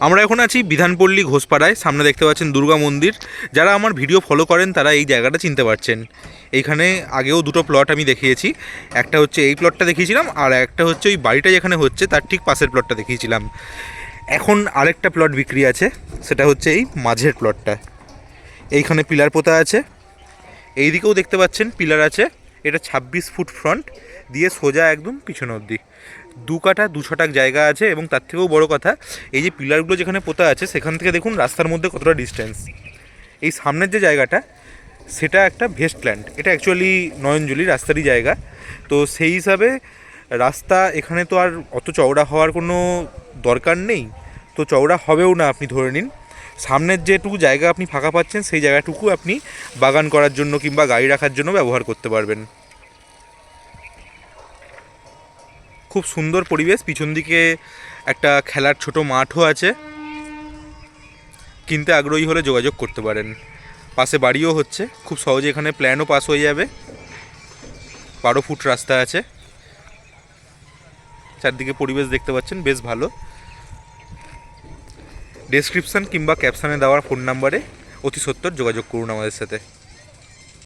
আমরা এখন আছি বিধানপল্লী ঘোষপাড়ায়, সামনে দেখতে পাচ্ছেন দুর্গা মন্দির। যারা আমার ভিডিও ফলো করেন, তারা এই জায়গাটা চিনতে পারছেন। এইখানে আগেও দুটো প্লট আমি দেখিয়েছি। একটা হচ্ছে এই প্লটটা দেখিয়েছিলাম, আর একটা হচ্ছে ওই বাড়িটা যেখানে হচ্ছে, তার ঠিক পাশের প্লটটা দেখিয়েছিলাম। এখন আরেকটা প্লট বিক্রি আছে, সেটা হচ্ছে এই মাঝের প্লটটা এইখানে পিলার পোতা আছে। এই দিকেও দেখতে পাচ্ছেন পিলার আছে। এটা ছাব্বিশ ফুট ফ্রন্ট দিয়ে সোজা একদম পিছনে অবধি। দু কাঠা, দু ছটাক জায়গা আছে এবং তার থেকেও বড় কথা, এই যে পিলারগুলো যেখানে পোতা আছে, সেখান থেকে দেখুন রাস্তার মধ্যে কতটা ডিস্টেন্স এই সামনের যে জায়গাটা, সেটা একটা ভেস্ট ভেস্টল্যান্ড এটা অ্যাকচুয়ালি নয়নজলি রাস্তারই জায়গা। তো সেই হিসাবে রাস্তা এখানে তো আর অত চওড়া হওয়ার কোনো দরকার নেই। তো চওড়া হবেও না আপনি ধরে নিন। সামনের যেটুকু জায়গা আপনি ফাঁকা পাচ্ছেন, সেই জায়গাটুকু আপনি বাগান করার জন্য কিংবা গাড়ি রাখার জন্য ব্যবহার করতে পারবেন। খুব সুন্দর পরিবেশ, পিছন দিকে একটা খেলার ছোট মাঠও আছে। কিনতে আগ্রহী হলে যোগাযোগ করতে পারেন। পাশে বাড়িও হচ্ছে, খুব সহজে এখানে প্ল্যানও পাস হয়ে যাবে। বারো ফুট রাস্তা আছে। চারদিকে পরিবেশ দেখতে পাচ্ছেন, বেশ ভালো। ডেসক্রিপশন কিংবা ক্যাপশানে দেওয়ার ফোন নাম্বারে অতি সত্তর যোগাযোগ করুন আমাদের সাথে।